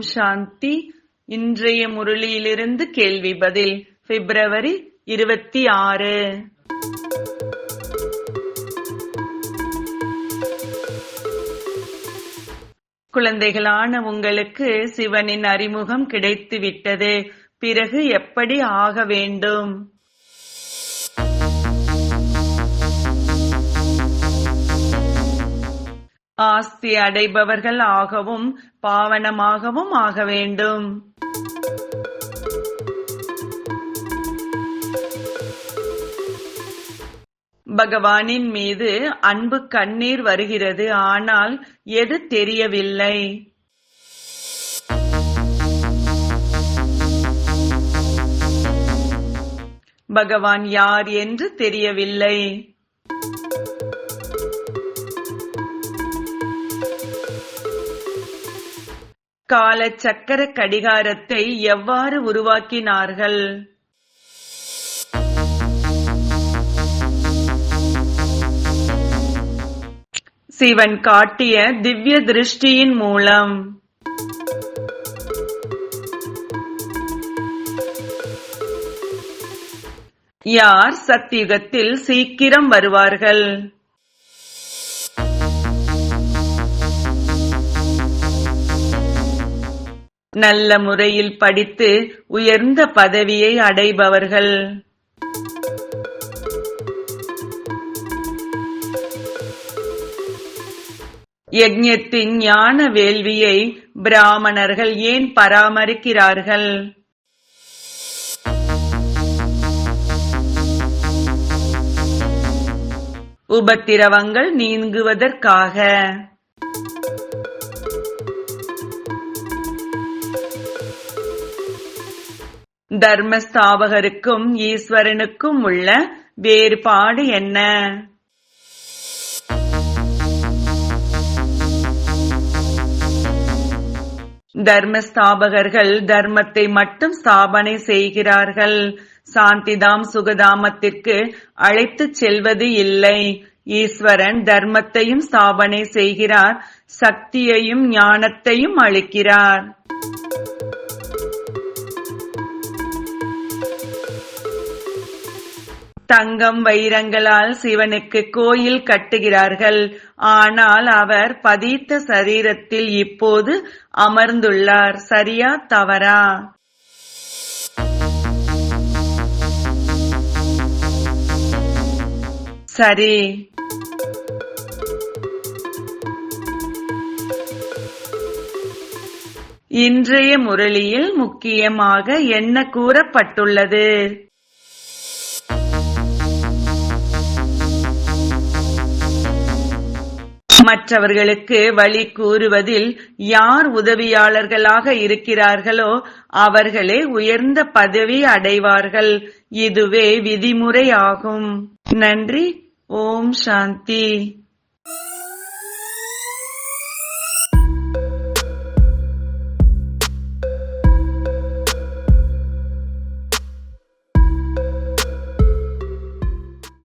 சாந்தி. இன்றைய முரளியிலிருந்து கேள்வி பதில் பிப்ரவரி இருபத்தி ஆறு. குழந்தைகளான உங்களுக்கு சிவனின் அறிமுகம் கிடைத்து விட்டது பிறகு எப்படி ஆக வேண்டும்? ஆஸ்தி அடைபவர்கள் ஆகவும் பாவனமாகவும் ஆக வேண்டும். பகவானின் மீது அன்பு கண்ணீர் வருகிறது ஆனால் எது தெரியவில்லை. பகவான் யார் என்று தெரியவில்லை. கால சக்கர கடிகாரத்தை எவ்வாறு உருவாக்கினார்கள்? சிவன் காட்டிய திவ்ய திருஷ்டியின் மூலம். யார் சத்தியுகத்தில் சீக்கிரம் வருவார்கள்? நல்ல முறையில் படித்து உயர்ந்த பதவியை அடைபவர்கள். யக்ஞத்தின் ஞான வேள்வியை பிராமணர்கள் ஏன் பராமரிக்கிறார்கள்? உபத்திரவங்கள் நீங்குவதற்காக. தர்மஸ்தாபகருக்கும் ஈஸ்வரனுக்கும் உள்ள வேறுபாடு என்ன? தர்மஸ்தாபகர்கள் தர்மத்தை மட்டும் ஸ்தாபனை செய்கிறார்கள். சாந்திதாம் சுகதாமத்திற்கு அழைத்துச் செல்வது இல்லை. ஈஸ்வரன் தர்மத்தையும் ஸ்தாபனை செய்கிறார் சக்தியையும் ஞானத்தையும் அளிக்கிறார். தங்கம் வைரங்களால் சிவனுக்கு கோயில் கட்டுகிறார்கள். ஆனால் அவர் பதித்த சரீரத்தில் இப்போது அமர்ந்துள்ளார். சரியா தவறா? சரி. இன்றைய முரளியில் முக்கியமாக என்ன கூறப்பட்டுள்ளது? மற்றவர்களுக்கு வழி கூறுவதில் யார் உதவியாளர்களாக இருக்கிறார்களோ அவர்களே உயர்ந்த பதவி அடைவார்கள். இதுவே விதிமுறை ஆகும் நன்றி. ஓம் சாந்தி.